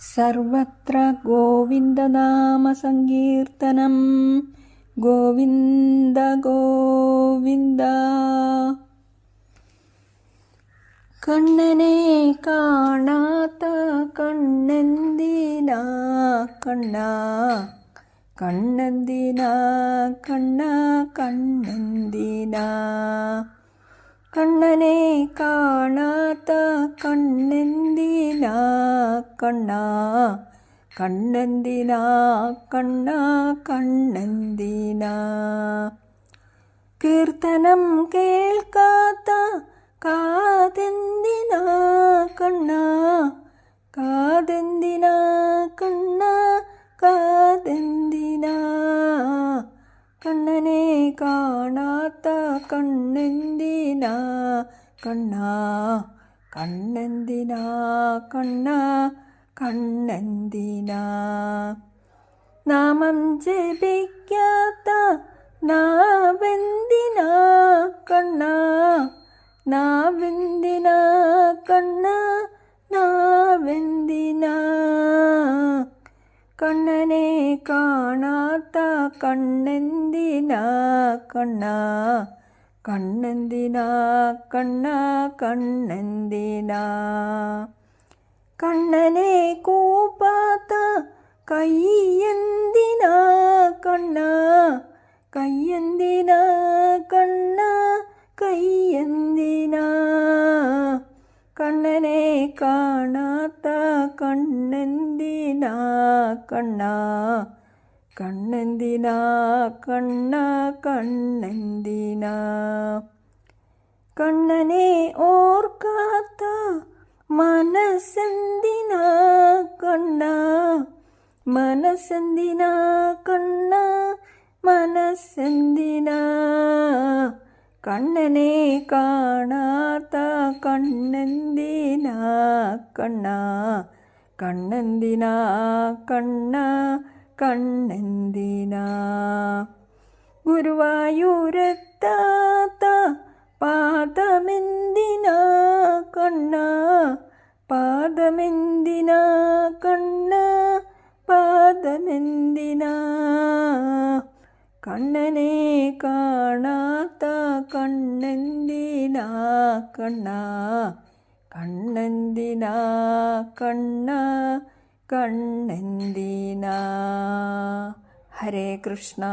സർവത്ര ഗോവിന്ദനാമസങ്കീർത്തനം. ഗോവിന്ദ ഗോവിന്ദ. കണ്ണനെ കാണാത്ത കണ്ണെന്തിനാ കണ്ണ? കണ്ണെന്തിനാ കണ്ണ? കണ്ണെന്തിനാ? കണ്ണനെ കാണാത്ത കണ്ണെന്തിനാ കണ്ണ? കണ്ണെന്തിനാ കണ്ണ? കണ്ണെന്തിനാ? കീർത്തനം കേൾക്കാത്ത കാതെന്തിനാ കണ്ണ? കാതെന്തിനാ കണ്ണ? കാതെന്തിനാ? കണ്ണനെ കാണാത്ത കണ്ണെന്തിനാ കണ്ണ കണ്ണെന്തിനാ കണ്ണ കണ്ണെന്തിനാ? നാമം ജപിക്കാത്ത നാവെന്തിനാ കണ്ണ? നാവെന്തിനാ കണ്ണ? നാവെന്തിനാ? കണ്ണനെ കാണാത്ത കണ്ണെന്തിനാ കണ്ണ? കണ്ണെന്തിനാ കണ്ണ കണ്ണെന്തിനാ? കണ്ണനെ കൂപ്പാത്ത കയ്യെന്തിനാ കണ്ണ? കയ്യെന്തിനാ കണ്ണ? കയ്യെന്തിനാ കണ്ണനെ കാണാത്ത കണ്ണെന്തിനാ കണ്ണ? കണ്ണെന്തിനാ? കണ്ണ കണ്ണെന്തിനാ? കണ്ണനെ ഓർക്കാത്ത മനസ്സെന്തിനാ? കണ്ണ മനസ്സെന്തിനാ? കണ്ണ മനസ്സെന്തിനാ? കണ്ണനെ കാണാത്ത കണ്ണെന്തിനാ? കണ്ണ കണ്ണെന്തിനാ? കണ്ണ കണ്ണെന്തിനാ? ഗുരുവായൂരെത്താത്ത പാദമെന്തിനാ കണ്ണ? പാദമെന്തിനാ കണ്ണ? പാദമെന്തിനാ? കണ്ണനെ കാണാത്ത കണ്ണെന്തിനാ കണ്ണ? കണ്ണെന്തിനാ കണ്ണ? കണ്ണെന്തിനാ? ഹരേ കൃഷ്ണ.